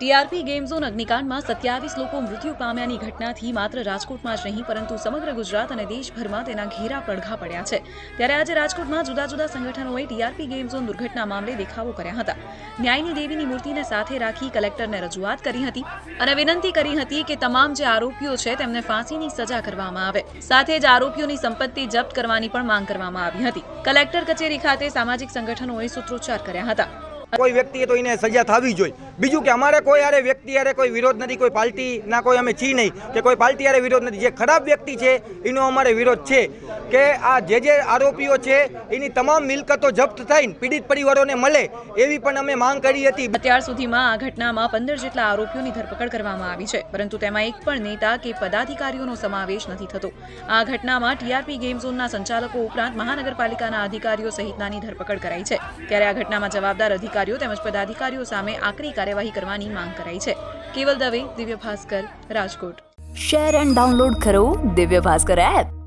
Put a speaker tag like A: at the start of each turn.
A: TRP game zone અગ્નિકાંડમાં સત્યાવીસ લોકો મૃત્યુ પામ્યાની ઘટનાથી માત્ર રાજકોટમાં જ નહીં, પરંતુ સમગ્ર ગુજરાત અને દેશભરમાં તેના ઘેરા પડઘા પડ્યા છે. ત્યારે આજે રાજકોટમાં જુદા જુદા સંગઠનોએ ટીઆરપી ગેમ ઝોન દુર્ઘટના મામલે દેખાવો કર્યા હતા. ન્યાયની દેવીની મૂર્તિને સાથે રાખી કલેક્ટરને રજૂઆત કરી હતી અને વિનંતી કરી હતી કે તમામ જે આરોપીઓ છે તેમને ફાંસીની સજા કરવામાં આવે. સાથે જ આરોપીઓની સંપત્તિ જપ્ત કરવાની પણ માંગ કરવામાં આવી હતી. કલેક્ટર કચેરી ખાતે સામાજિક સંગઠનોએ સૂત્રોચ્ચાર કર્યા હતા.
B: કોઈ વ્યક્તિએ તો એને સજા થવી જોઈએ. બીજું કે અમારે કોઈ યારે વ્યક્તિ યારે કોઈ વિરોધ નથી, કોઈ પાર્ટીના કોઈ અમે છી નહીં, કે કોઈ પાર્ટી યારે વિરોધ નથી. જે ખરાબ વ્યક્તિ છે, એનો અમારે વિરોધ છે. કે આ જે જે આરોપીઓ છે, એની તમામ મિલકતો જપ્ત થઈને પીડિત પરિવારોને મળે, એવી પણ અમે માંગ કરી હતી.
A: અત્યાર સુધીમાં આ ઘટનામાં પંદર જેટલા આરોપીઓની ધરપકડ કરવામાં આવી છે. પરંતુ તેમાં એક પણ નેતા કે પદાધિકારીઓનો સમાવેશ નથી થતો. આ ઘટનામાં ટીઆરપી ગેમ ઝોનના સંચાલકો ઉપરાંત મહાનગરપાલિકાના અધિકારીઓ સહિતનાની ધરપકડ કરાઈ છે. ત્યારે આ ઘટનામાં જવાબદાર અધિકારીઓ તેમજ પદાધિકારીઓ સામે આકરી કાર્યવાહી કરવાની માંગ કરાઈ છે. Keval Dave, Divya Bhaskar, Rajkot.
C: Share and download કરો દિવ્ય ભાસ્કર એપ.